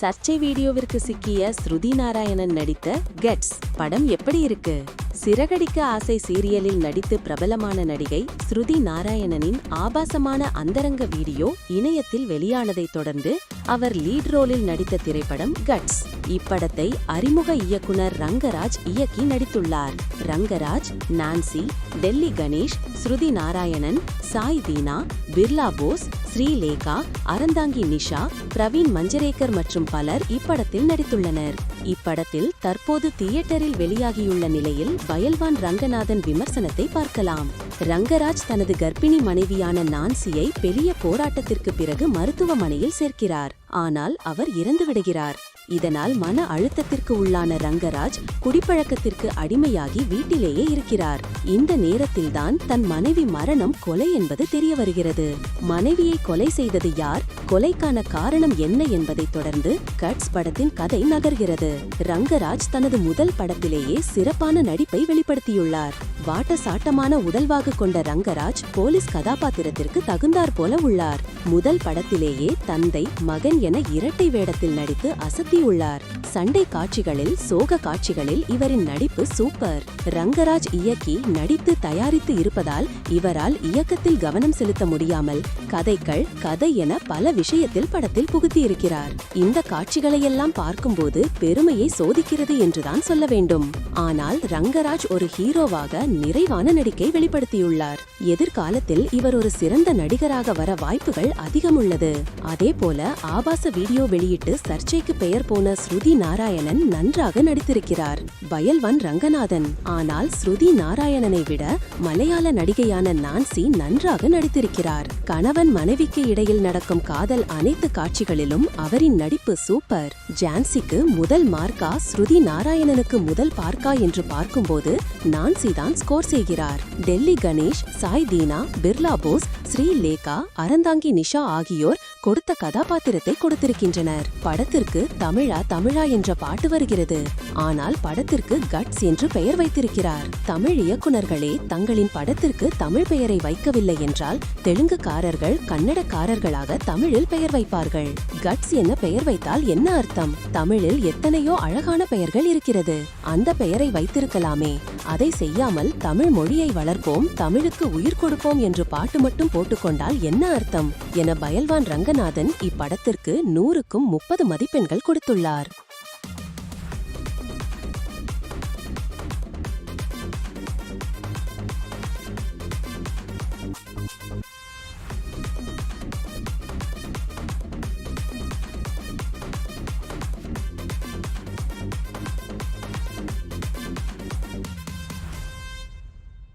சர்ச்சை வீடியோவிற்கு சிக்கிய ஸ்ருதி நாராயணன் நடித்த கெட்ஸ் படம் எப்படி இருக்கு? சிறகடிக்க ஆசை சீரியலில் நடித்து பிரபலமான நடிகை ஸ்ருதி நாராயணனின் ஆபாசமான அந்தரங்க வீடியோ இணையத்தில் வெளியானதைத் தொடர்ந்து அவர் லீட் ரோலில் நடித்த திரைப்படம் கட்ஸ். இப்படத்தை அறிமுக இயக்குனர் ரங்கராஜ் இயக்கி நடித்துள்ளார். ரங்கராஜ் நான்சி டெல்லி கணேஷ் ஸ்ருதி நாராயணன் சாய் தீனா பிர்லா போஸ் ஸ்ரீலேகா அறந்தாங்கி நிஷா பிரவீன் மஞ்சரேக்கர் மற்றும் பலர் இப்படத்தில் நடித்துள்ளனர். இப்படத்தில் தற்போது தியேட்டரில் வெளியாகியுள்ள நிலையில் வயல்வான் ரங்கநாதன் விமர்சனத்தை பார்க்கலாம். ரங்கராஜ் தனது கர்ப்பிணி மனைவியான நான்சியை பெரிய போராட்டத்திற்கு பிறகு மருத்துவமனையில் சேர்க்கிறார். ஆனால் அவர் இறந்து விடுகிறார். இதனால் மன அழுத்தத்திற்கு உள்ளான ரங்கராஜ் குடிப்பழக்கத்திற்கு அடிமையாகி வீட்டிலேயே இருக்கிறார். இந்த நேரத்தில்தான் தன் மனைவி மரணம் கொலை என்பது தெரிய வருகிறது மனைவியை கொலை செய்தது யார்? கொலைக்கான காரணம் என்ன என்பதை தொடர்ந்து கட்ஸ் படத்தின் கதை நகர்கிறது. ரங்கராஜ் தனது முதல் படத்திலேயே சிறப்பான நடிப்பை வெளிப்படுத்தியுள்ளார். வாட்ட சாட்டமான உடல்வாகு கொண்ட ரங்கராஜ் போலீஸ் கதாபாத்திரத்திற்கு தகுந்தாற் போல உள்ளார். முதல் படத்திலேயே தந்தை மகன் என இரட்டை வேடத்தில் நடித்து அசத்தியுள்ளார். சண்டை காட்சிகளில் சோக காட்சிகளில் இவரின் நடிப்பு சூப்பர். ரங்கராஜ் இயக்கி நடித்து தயாரித்து இருப்பதால் இவரால் இயக்கத்தில் கவனம் செலுத்த முடியாமல் கதைகள் கதை என பல விஷயத்தில் படத்தில் புகுத்தியிருக்கிறார். இந்த காட்சிகளையெல்லாம் பார்க்கும்போது பெருமையை சோதிக்கிறது என்றுதான் சொல்ல வேண்டும். ஆனால் ரங்கராஜ் ஒரு ஹீரோவாக நிறைவான நடிக்கை வெளிப்படுத்தியுள்ளார். எதிர்காலத்தில் இவர் ஒரு சிறந்த நடிகராக வர வாய்ப்புகள் அதிகம் உள்ளது. அதே போல ஆபாச வீடியோ வெளியிட்டு சர்ச்சைக்கு பெயர் போன ஸ்ருதி நாராயணன் நன்றாக நடித்திருக்கிறார். பயல்வன் ரங்கநாதன். ஆனால் ஸ்ருதி நாராயணனை விட மலையாள நடிகையான நான்சி நன்றாக நடித்திருக்கிறார். கணவன் மனைவிக்கு இடையில் நடக்கும் காதல் அனைத்து காட்சிகளிலும் அவரின் நடிப்பு சூப்பர். ஜான்சிக்கு முதல் மார்க்கா ஸ்ருதி நாராயணனுக்கு முதல் பார்க்கா என்று பார்க்கும்போது நான்சி தான் ஸ்கோர் செய்கிறார். டெல்லி கணேஷ் சாய் தீனா பிர்லா போஸ் ஸ்ரீ லேகா அறந்தாங்கி நிஷா ஆகியோர் கொடுத்த கதாபாத்திரத்தை கொடுத்திருக்கின்றனர். படத்திற்கு தமிழா தமிழா என்ற பாட்டு வருகிறது. ஆனால் படத்திற்கு கட்ஸ் என்று பெயர் வைத்திருக்கிறார். தமிழ் இயக்குனர்களே தங்களின் படத்திற்கு தமிழ் பெயரை வைக்கவில்லை என்றால் தெலுங்குக்காரர்கள் கன்னடக்காரர்களாக தமிழில் பெயர் வைப்பார்கள். கட்ஸ் என்ன பெயர் வைத்தால் என்ன அர்த்தம்? தமிழில் எத்தனையோ அழகான பெயர்கள் இருக்கிறது. அந்த பெயரை வைத்திருக்கலாமே. அதை செய்யாமல் தமிழ் மொழியை வளர்ப்போம் தமிழுக்கு உயிர் கொடுப்போம் என்று பாட்டு மட்டும் போட்டுக்கொண்டால் என்ன அர்த்தம்? என பயல்வான் ரங்கநாதன் இப்படத்திற்கு நூறுக்கும் முப்பது மதிப்பெண்கள் கொடுத்துள்ளார்.